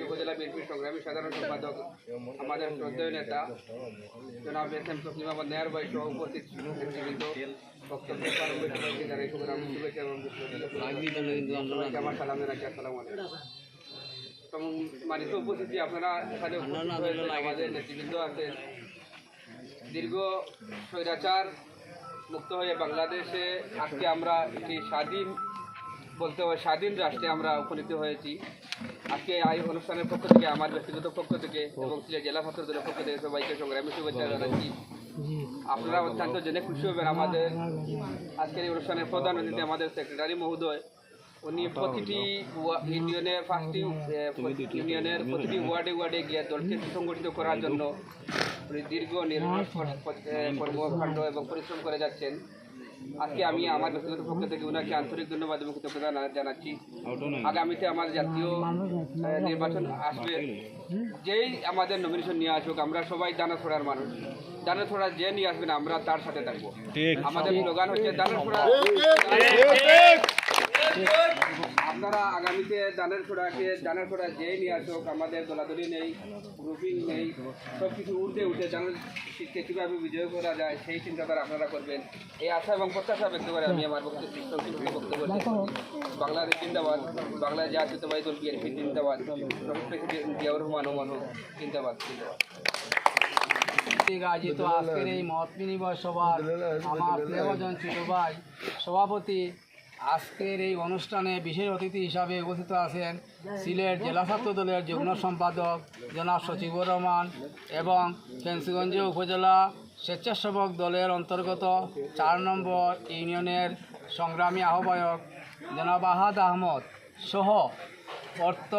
উপজেলা বিএনপির সংগ্রামী সাধারণ সম্পাদক আমাদের শ্রদ্ধেয় নেতা জনাব এস এম আহমদ নেয়ার ভাই উপস্থিত নেতৃবৃন্দ বক্তব্য প্রারম্ভে সবাইকে এবং আমার উপস্থিতি আপনারা এখানে আমাদের নেতৃবৃন্দ আছেন দীর্ঘ স্বৈরাচার মুক্ত হয়ে বাংলাদেশে আজকে আমরা একটি স্বাধীন বলতে হয় স্বাধীন রাষ্ট্রে আমরা উপনীত হয়েছি। আজকে এই অনুষ্ঠানের পক্ষ থেকে আমার ব্যক্তিগত পক্ষ থেকে এবং সিলেট জেলা ছাত্র দলের পক্ষ থেকে সবাইকে সংগ্রামী শুভেচ্ছা জানাচ্ছি। আপনারা অত্যন্ত জেনে খুশি হবেন আমাদের আজকের এই অনুষ্ঠানের প্রধান অতিথি আমাদের সেক্রেটারি মহোদয়। উনি প্রতিটি ইউনিয়নের আহ, ইউনিয়নের প্রতিটি ওয়ার্ডে ওয়ার্ডে গিয়ে দলকে সুসংগঠিত করার জন্য উনি দীর্ঘ নির্মাণ কর্মকাণ্ড এবং পরিশ্রম করে যাচ্ছেন। আজকে আমি আমার ব্যক্তিগত পক্ষ থেকে ওনাকে আন্তরিক ধন্যবাদ এবং কৃতজ্ঞতা জানাচ্ছি। আগামীতে আমার জাতীয় নির্বাচন আসবে। যেই আমাদের নমিনেশন নিয়ে আসুক আমরা সবাই দানা ছড়ার মানুষ। দানা ছড়া যে নিয়ে আসবেন আমরা তার সাথে থাকব। আমাদের স্লোগান হচ্ছে দানা ছড়া আপনারা আগামীতে দানের ছোড়াকে দানের ছোড়া যে নিয়ে আসুক, আমাদের দলাদলি নেই গ্রুপিং নেই সব কিছু উঠে উঠে দানের শীতকে কীভাবে বিজয় করা যায়, সেই চিন্তাধারা আপনারা করবেন। এই আশা এবং প্রত্যাশা ব্যক্ত করে আমি আমার বক্তব্য বক্তব্য। বাংলাদেশ জিন্দাবাদ বাংলাদেশ জাতীয়তাবাদী দল বিএনপি জিন্দাবাদ। প্রেসিডেন্ট জিয়াউর রহমান ওমানু জিন্দাবাদ জিন্দাবাদ। আজকের এই বিনিময় সভার আমার প্রিয়জন ছোট ভাই, সভাপতি আজকের এই অনুষ্ঠানে বিশেষ অতিথি হিসাবে উপস্থিত আছেন সিলেট জেলা ছাত্র দলের যুগ্ম সম্পাদক জনাব সচিবুর রহমান এবং ফেন্সিগঞ্জ উপজেলা স্বেচ্ছাসেবক দলের অন্তর্গত চার নম্বর ইউনিয়নের সংগ্রামী আহ্বায়ক জনাব আহাদ আহমদ সহ অর্থ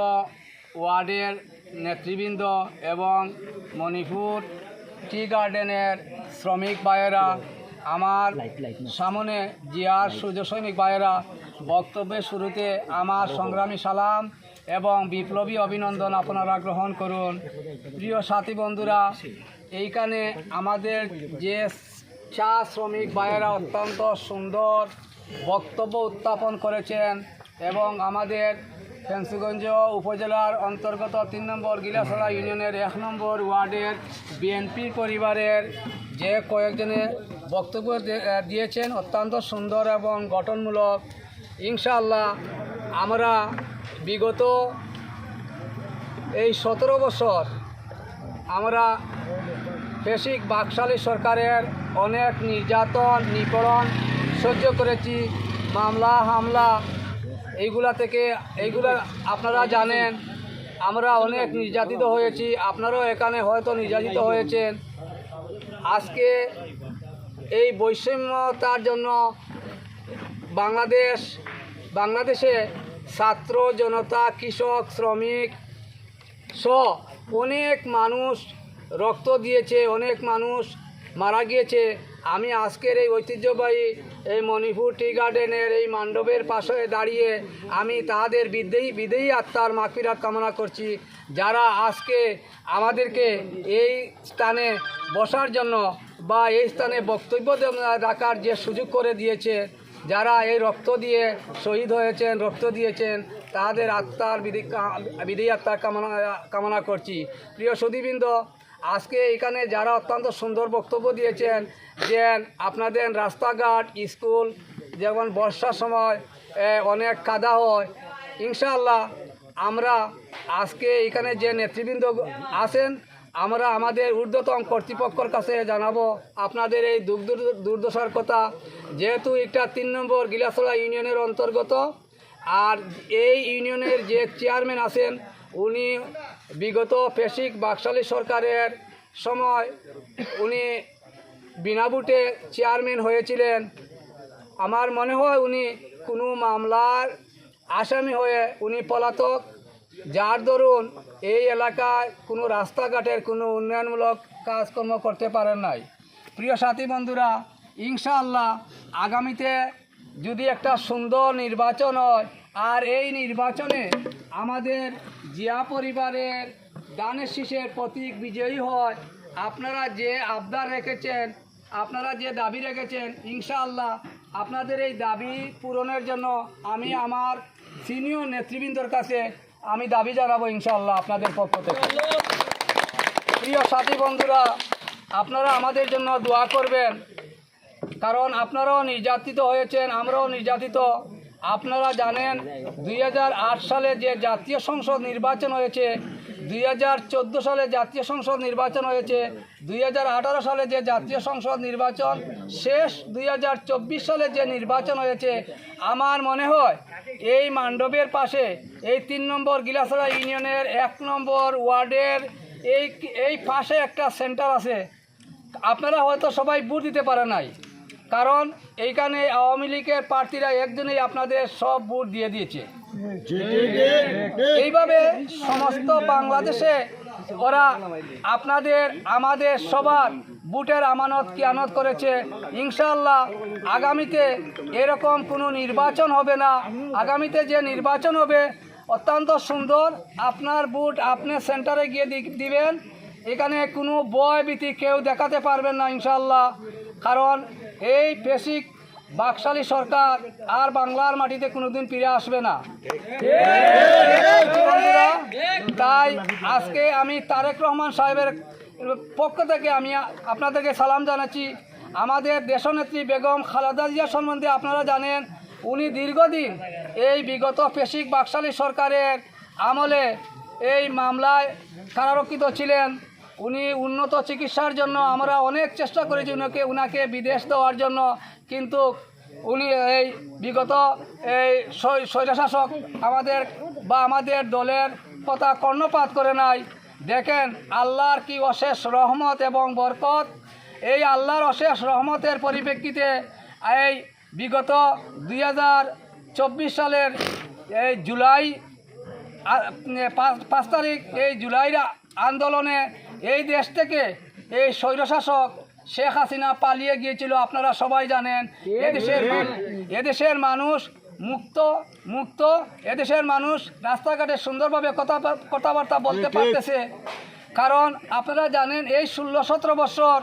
ওয়ার্ডের নেতৃবৃন্দ এবং মণিপুর টি গার্ডেনের শ্রমিক ভাইয়েরা আমার সামনে জিয়ার সূর্য সৈনিক ভাইয়েরা বক্তব্যের শুরুতে আমার সংগ্রামী সালাম এবং বিপ্লবী অভিনন্দন আপনারা গ্রহণ করুন। প্রিয় সাথী বন্ধুরা এইখানে আমাদের যে চা শ্রমিক ভাইয়েরা অত্যন্ত সুন্দর বক্তব্য উত্থাপন করেছেন এবং আমাদের ফেন্সিগঞ্জ উপজেলার অন্তর্গত তিন নম্বর গিলাসড়া ইউনিয়নের এক নম্বর ওয়ার্ডের বিএনপি পরিবারের যে কয়েকজনে বক্তব্য দিয়েছেন অত্যন্ত সুন্দর এবং গঠনমূলক। ইনশাআল্লাহ আমরা বিগত এই সতেরো বছর আমরা বেসিক বাকশালী সরকারের অনেক নির্যাতন, নিপীড়ন সহ্য করেছি। মামলা, হামলা, এইগুলা থেকে, এইগুলা আপনারা জানেন, আমরা অনেক নির্যাতিত হয়েছি। আপনারাও এখানে হয়তো নির্যাতিত হয়েছেন। আজকে এই বৈষম্যতার জন্য বাংলাদেশ, বাংলাদেশে ছাত্র, জনতা, কৃষক, শ্রমিক সহ অনেক মানুষ রক্ত দিয়েছে, অনেক মানুষ মারা গিয়েছে। আমি আজকের এই ঐতিহ্যবাহী এই মণিপুর টি গার্ডেনের এই মান্ডবের পাশে দাঁড়িয়ে আমি তাদের বিদেয়ী বিদেয়ী আত্মার মাফিরাত কামনা করছি। যারা আজকে আমাদেরকে এই স্থানে বসার জন্য বা এই স্থানে বক্তব্য রাখার যে সুযোগ করে দিয়েছে, যারা এই রক্ত দিয়ে শহীদ হয়েছেন, রক্ত দিয়েছেন তাদের আত্মার বিধি বিধি আত্মার কামনা কামনা করছি। প্রিয় সুদীবৃন্দ আজকে এখানে যারা অত্যন্ত সুন্দর বক্তব্য দিয়েছেন, যে আপনাদের রাস্তাঘাট, স্কুল, যেমন বর্ষার সময় অনেক কাদা হয়, ইনশাআল্লাহ আমরা আজকে এখানে যে নেতৃবৃন্দ আছেন, আমরা আমাদের ঊর্ধ্বতম কর্তৃপক্ষর কাছে জানাব আপনাদের এই দুর্দশার কথা। যেহেতু এটা তিন নম্বর গিলাসড়া ইউনিয়নের অন্তর্গত, আর এই ইউনিয়নের যে চেয়ারম্যান আছেন উনি বিগত পেশিক বাকশালী সরকারের সময় উনি বিনা ভোটে চেয়ারম্যান হয়েছিলেন। আমার মনে হয় উনি কোনো মামলার আসামি হয়ে উনি পলাতক। যার দরুন এই এলাকায় কোনো রাস্তাঘাটের কোনো উন্নয়নমূলক কাজকর্ম করতে পারেন নাই। প্রিয় সাথী বন্ধুরা, ইনশাআল্লাহ আগামীতে যদি একটা সুন্দর নির্বাচন হয়, আর এই নির্বাচনে আমাদের জিয়া পরিবারের দানের শীষের প্রতীক বিজয়ী হয়। আপনারা যে আবদার রেখেছেন, আপনারা যে দাবি রেখেছেন, ইনশাআল্লাহ আপনাদের এই দাবি পূরণের জন্য আমি আমার সিনিয়র নেতৃবৃন্দর কাছে আমি দাবি জানাব ইনশাআল্লাহ আপনাদের পক্ষ থেকে। প্রিয় সাথী বন্ধুরা, আপনারা আমাদের জন্য দোয়া করবেন, কারণ আপনারাও নির্যাতিত হয়েছেন, আমরাও নির্যাতিত। আপনারা জানেন দুই হাজার আট সালে যে জাতীয় সংসদ নির্বাচন হয়েছে, দুই হাজার চোদ্দ সালে জাতীয় সংসদ নির্বাচন হয়েছে, দুই হাজার আঠারো সালে যে জাতীয় সংসদ নির্বাচন, শেষ দুই হাজার চব্বিশ সালে যে নির্বাচন হয়েছে, আমার মনে হয় এই মান্ডবের পাশে, এই তিন নম্বর গিলাসরা ইউনিয়নের এক নম্বর ওয়ার্ডের এই এই পাশে একটা সেন্টার আছে। আপনারা হয়তো সবাই ভোট দিতে পারে নাই। কারণ এইখানে আওয়ামী লীগের প্রার্থীরা একজনেই আপনাদের সব ভোট দিয়ে দিয়েছে। এইভাবে সমস্ত বাংলাদেশে ওরা আপনাদের, আমাদের সবার বুটের আমানত কিয়ানত করেছে। ইনশাল্লাহ আগামীতে এরকম কোনো নির্বাচন হবে না। আগামীতে যে নির্বাচন হবে, অত্যন্ত সুন্দর আপনার বুট আপনি সেন্টারে গিয়ে দিবেন। এখানে কোনো বয় ভীতি কেউ দেখাতে পারবেন না ইনশাল্লাহ কারণ এই পেশিক বাকশালী সরকার আর বাংলার মাটিতে কোনোদিন ফিরে আসবে না। তাই আজকে আমি তারেক রহমান সাহেবের পক্ষ থেকে আমি আপনাদেরকে সালাম জানাচ্ছি। আমাদের দেশনেত্রী বেগম খালেদা জিয়া সম্বন্ধে আপনারা জানেন, উনি দীর্ঘদিন এই বিগত পেশিক বাকশালী সরকারের আমলে এই মামলায় কারারক্ষিত ছিলেন। উনি উন্নত চিকিৎসার জন্য আমরা অনেক চেষ্টা করেছি উনাকে উনাকে বিদেশ দেওয়ার জন্য। কিন্তু উনি এই বিগত এই স্বৈ- স্বৈরশাসক আমাদের বা আমাদের দলের কথা কর্ণপাত করে নাই। দেখেন, আল্লাহর কি অশেষ রহমত এবং বরকত। এই আল্লাহর অশেষ রহমতের পরিপ্রেক্ষিতে এই বিগত দুই হাজার চব্বিশ সালের এই জুলাই পাঁচ তারিখ, এই জুলাইয়ের আন্দোলনে এই দেশ থেকে এই স্বৈরশাসক শেখ হাসিনা পালিয়ে গিয়েছিল আপনারা সবাই জানেন। এদেশের এদেশের মানুষ মুক্ত মুক্ত। এদেশের মানুষ রাস্তাঘাটে সুন্দরভাবে কথা কথাবার্তা বলতে পারতেছে। কারণ আপনারা জানেন এই ষোলো সতেরো বছর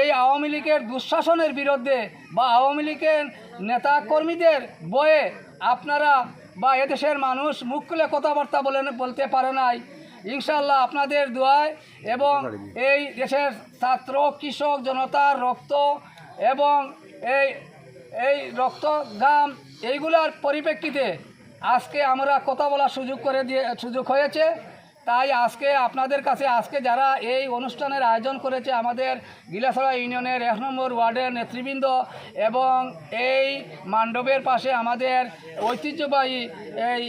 এই আওয়ামী লীগের দুঃশাসনের বিরুদ্ধে বা আওয়ামী লীগের নেতা কর্মীদের বয়ে আপনারা বা এদেশের মানুষ মুখ খুলে কথাবার্তা বলেন বলতে পারে নাই। ইনশাল্লাহ আপনাদের দোয়ায় এবং এই দেশের ছাত্র, কৃষক জনতার রক্ত এবং এই এই রক্ত ঘাম এইগুলার পরিপ্রেক্ষিতে আজকে আমরা কথা বলার সুযোগ করে দিয়ে, সুযোগ হয়েছে। তাই আজকে আপনাদের কাছে, আজকে যারা এই অনুষ্ঠানের আয়োজন করেছে আমাদের গিলাসড়া ইউনিয়নের এক নম্বর ওয়ার্ডের নেতৃবৃন্দ এবং এই মান্ডবের পাশে আমাদের ঐতিহ্যবাহী এই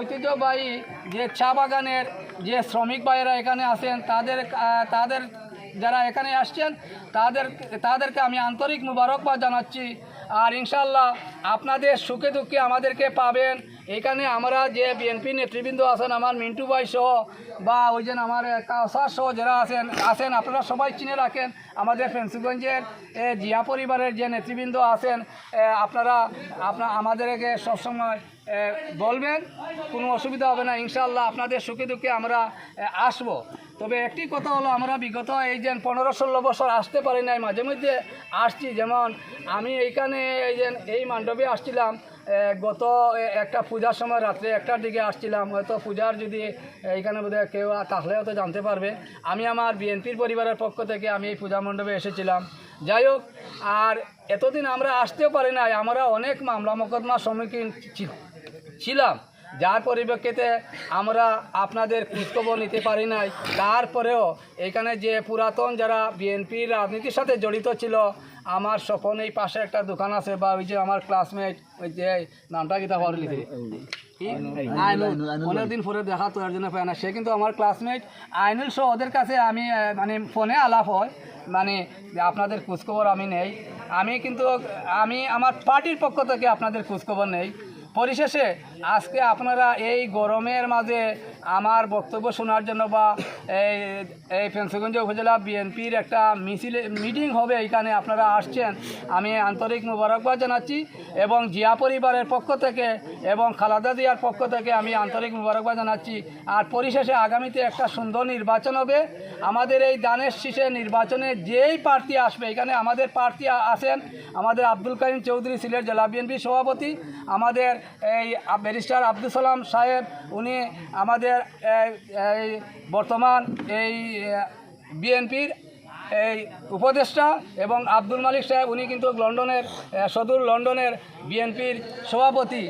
ঐতিহ্যবাহী যে চা বাগানের যে শ্রমিক ভাইয়েরা এখানে আছেন, তাদের তাদের যারা এখানে আসছেন, তাদের, তাদেরকে আমি আন্তরিক মুবারকবাদ জানাচ্ছি। আর ইনশাল্লাহ আপনাদের সুখে দুঃখে আমাদেরকে পাবেন। এখানে আমরা যে বিএনপি নেতৃবৃন্দ আছেন, আমার মিন্টু ভাই সহ বা ওই যে আমার কাউসার সহ যারা আছেন আছেন, আপনারা সবাই চিনে রাখেন, আমাদের ফেন্সিগঞ্জের জিয়া পরিবারের যে নেতৃবৃন্দ আছেন আপনারা আপনার আমাদেরকে সবসময় বলবেন, কোনো অসুবিধা হবে না ইনশাল্লাহ আপনাদের সুখে দুঃখে আমরা আসব। তবে একটি কথা হলো, আমরা বিগত এই যে পনেরো ষোলো বছর আসতে পারি নাই, মাঝে মধ্যে আসছি, যেমন আমি এইখানে এই যে এই মান্ডবে আসছিলাম গত একটা পূজার সময় রাত্রে একটার দিকে আসছিলাম। হয়তো পূজার যদি এইখানে বোধহয় কেউ তাহলে হয়তো জানতে পারবে। আমি আমার বিএনপির পরিবারের পক্ষ থেকে আমি এই পূজা মণ্ডপে এসেছিলাম। যাই হোক, আর এতদিন আমরা আসতেও পারি নাই। আমরা অনেক মামলা মোকদ্দমার সম্মুখীন ছিলাম। যার পরিপ্রেক্ষিতে আমরা আপনাদের খোঁজখবর নিতে পারি নাই। তারপরেও এখানে যে পুরাতন যারা বিএনপির রাজনীতির সাথে জড়িত ছিল আমার স্বপন এই পাশে একটা দোকান আছে, বা ওই যে আমার ক্লাসমেট ওই যে নামটা কিতা পারলি অনেকদিন পরে দেখা তো, এর জন্য পায় না। সে কিন্তু আমার ক্লাসমেট আইনুল সহ ওদের কাছে আমি মানে ফোনে আলাপ হয়। মানে আপনাদের খোঁজখবর আমি নেই। আমি কিন্তু, আমি আমার পার্টির পক্ষ থেকে আপনাদের খোঁজখবর নেই। পরিশেষে আজকে আপনারা এই গরমের মাঝে আমার বক্তব্য শোনার জন্য বা এই এই ফেন্সগঞ্জ উপজেলা বিএনপির একটা মিছিল, মিটিং হবে এখানে আপনারা আসছেন। আমি আন্তরিক মোবারকবাদ জানাচ্ছি এবং জিয়া পরিবারের পক্ষ থেকে এবং খালাদা জিয়ার পক্ষ থেকে আমি আন্তরিক মোবারকবাদ জানাচ্ছি। আর পরিশেষে আগামীতে একটা সুন্দর নির্বাচন হবে। আমাদের এই দানের শীষে নির্বাচনে যেই প্রার্থী আসবে, এখানে আমাদের প্রার্থী আসেন আমাদের আব্দুল কাইম চৌধুরী সিলেট জেলা বিএনপি সভাপতি। আমাদের এই ব্যারিস্টার আব্দুল সালাম সাহেব, উনি আমাদের এই- বর্তমান এই বিএনপির এই উপদেষ্টা এবং আব্দুল মালিক সাহেব, উনি কিন্তু লন্ডনের সদূর লন্ডনের বিএনপির সভাপতি।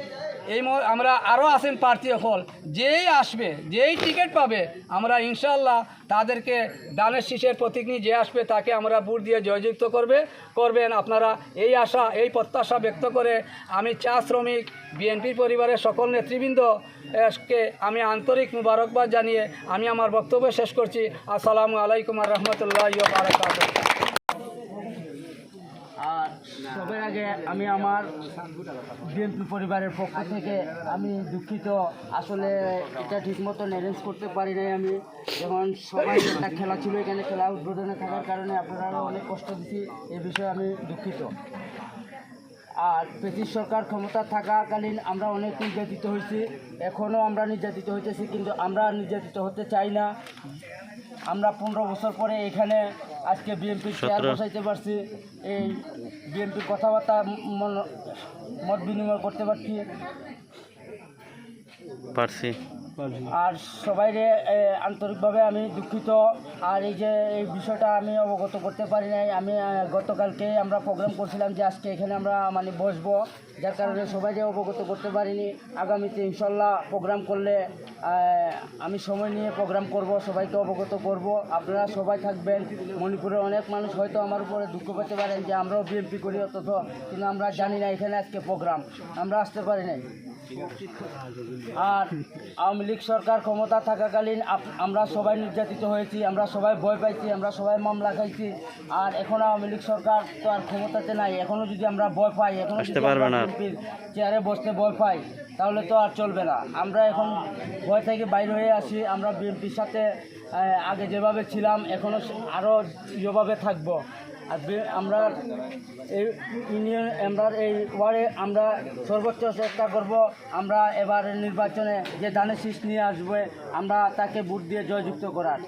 এই আমরা আরও আছেন প্রার্থী হল। যেই আসবে যেই টিকিট পাবে আমরা ইনশাল্লাহ তাদেরকে দানের শীষের প্রতীক নিয়ে যে আসবে তাকে আমরা বুট দিয়ে জয়যুক্ত করবে করবেন। আপনারা এই আশা এই প্রত্যাশা ব্যক্ত করে আমি চা শ্রমিক বিএনপি পরিবারের সকল নেতৃবৃন্দ আহ, কে আমি আন্তরিক মুবারকবাদ জানিয়ে আমি আমার বক্তব্য শেষ করছি। আসসালামু আলাইকুম রহমতুল্লাহ বারকাত সবার আগে আমি আমার বিএনপি পরিবারের পক্ষ থেকে আমি দুঃখিত। আসলে এটা ঠিক মতন অ্যারেঞ্জ করতে পারি নাই আমি। যেমন সবাই একটা খেলা ছিল, এখানে খেলা উদ্বোধনে থাকার কারণে আপনারা অনেক কষ্ট দিচ্ছি এ বিষয়ে আমি দুঃখিত। আর ব্রিটিশ সরকার ক্ষমতা থাকাকালীন আমরা অনেক নির্যাতিত হয়েছি। এখনও আমরা নির্যাতিত হইতেছি কিন্তু আমরা নির্যাতিত হতে চাই না। আমরা পনেরো বছর পরে এখানে আজকে বিএনপি চেয়ার বসাইতে পারছি। এই বিএনপির কথাবার্তা মন- মত বিনিময় করতে পারছি। পারছি। আর সবাইরে আন্তরিকভাবে আমি দুঃখিত। আর এই যে, এই বিষয়টা আমি অবগত করতে পারি নাই। আমি গতকালকে আমরা প্রোগ্রাম করছিলাম যে আজকে এখানে আমরা মানে বসবো। যার কারণে সবাইকে অবগত করতে পারিনি। আগামীতে ইনশাল্লাহ প্রোগ্রাম করলে আমি সময় নিয়ে প্রোগ্রাম করব, সবাইকে অবগত করব। আপনারা সবাই থাকবেন। মণিপুরে অনেক মানুষ হয়তো আমার উপরে দুঃখ পেতে পারেন যে আমরাও বিএনপি করি, অথচ কিন্তু আমরা জানি না এখানে আজকে প্রোগ্রাম আমরা আসতে পারি নাই। আর আওয়ামী লীগ সরকার ক্ষমতা থাকাকালীন আমরা সবাই নির্যাতিত হয়েছি আমরা সবাই ভয় পাইছি আমরা সবাই মামলা খাইছি। আর এখন আওয়ামী লীগ সরকার তো আর ক্ষমতাতে নাই এখনও যদি আমরা ভয় পাই এখনও যদি চেয়ারে বসতে ভয় পাই তাহলে তো আর চলবে না। আমরা এখন ভয় থেকে বাইরে হয়ে আসি আমরা বিএনপির সাথে আগে যেভাবে ছিলাম এখনও আরও ইয়েভাবে থাকব। আর আমরা এই ইউনিয়ন, আমরা এই ওয়ার্ডে আমরা সর্বোচ্চ চেষ্টা করব, আমরা এবার নির্বাচনে যে দানের শীষ নিয়ে আসবে, আমরা তাকে ভোট দিয়ে জয়যুক্ত করার।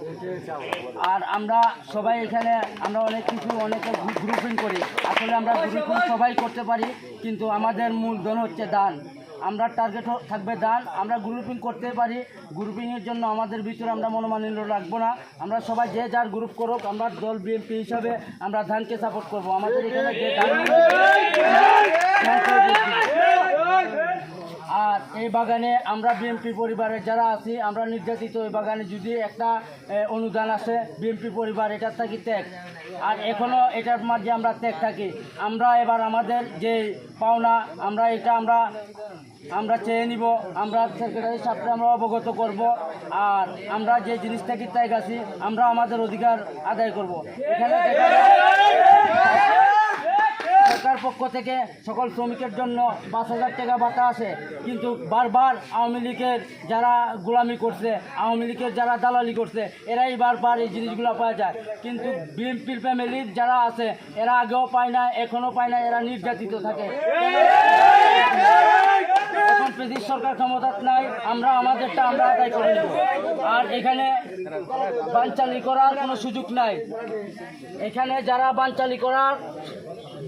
আর আমরা সবাই এখানে, আমরা অনেক কিছু, অনেকে গ্রুপিং করি। আসলে আমরা গ্রুপিং সবাই করতে পারি, কিন্তু আমাদের মূলধন হচ্ছে দান আমরা টার্গেট থাকবে দান আমরা গ্রুপিং করতে পারি গ্রুপিংয়ের জন্য আমাদের ভিতরে আমরা মনোমালিন্য রাখব না আমরা সবাই যে যার গ্রুপ করুক আমরা দল বিএনপি হিসাবে আমরা ধানকে সাপোর্ট করব আমাদের এখানে যে ধান ধানকে ভোট দিব। আর এই বাগানে আমরা বিএনপি পরিবারের যারা আছি, আমরা নির্যাতিত এই বাগানে যদি একটা অনুদান আসে, বিএনপি পরিবার এটার থাকি ত্যাগ। আর এখনও এটার মাঝে আমরা ত্যাগ থাকি। আমরা এবার আমাদের যে পাওনা, আমরা এটা আমরা আমরা চেয়ে নিব, আমরা সেক্রেটারি সাহেবকে আমরা অবগত করব, আর আমরা যে জিনিস থেকে ত্যাগ আছি, আমরা আমাদের অধিকার আদায় করব। এখানে দেখা যায় সরকার পক্ষ থেকে সকল শ্রমিকের জন্য পাঁচ হাজার টাকা ভাতা আছে। কিন্তু বারবার আওয়ামী লীগের যারা গোলামি করছে, আওয়ামী লীগের যারা দালালি করছে, এরাই বারবার এই জিনিসগুলো পাওয়া যায়। কিন্তু বিএনপির ফ্যামিলির যারা আছে, এরা আগেও পায় না, এখনও পায় না, এরা নির্যাতিত থাকে। এখন ব্রিটিশ সরকার ক্ষমতা নাই, আমরা আমাদেরটা আমরা আদায় করে নেব। আর এখানে বানচালি করার কোনো সুযোগ নাই। এখানে যারা বানচালি করার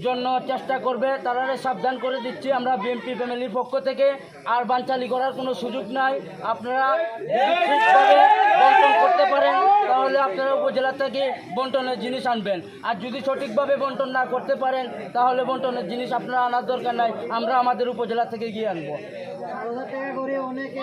জন্য চেষ্টা করবে তারা সাবধান করে দিচ্ছি আমরা বিএনপি ফ্যামিলির পক্ষ থেকে। আর বানচালি করার কোনো সুযোগ নাই। আপনারা করতে পারেন, তাহলে আপনারা উপজেলা থেকে বন্টনের জিনিস আনবেন। আর যদি সঠিকভাবে বন্টন না করতে পারেন, তাহলে বন্টনের জিনিস আপনারা আনার দরকার নাই, আমরা আমাদের উপজেলা থেকে গিয়ে আনব। বারো হাজার টাকা করে অনেকে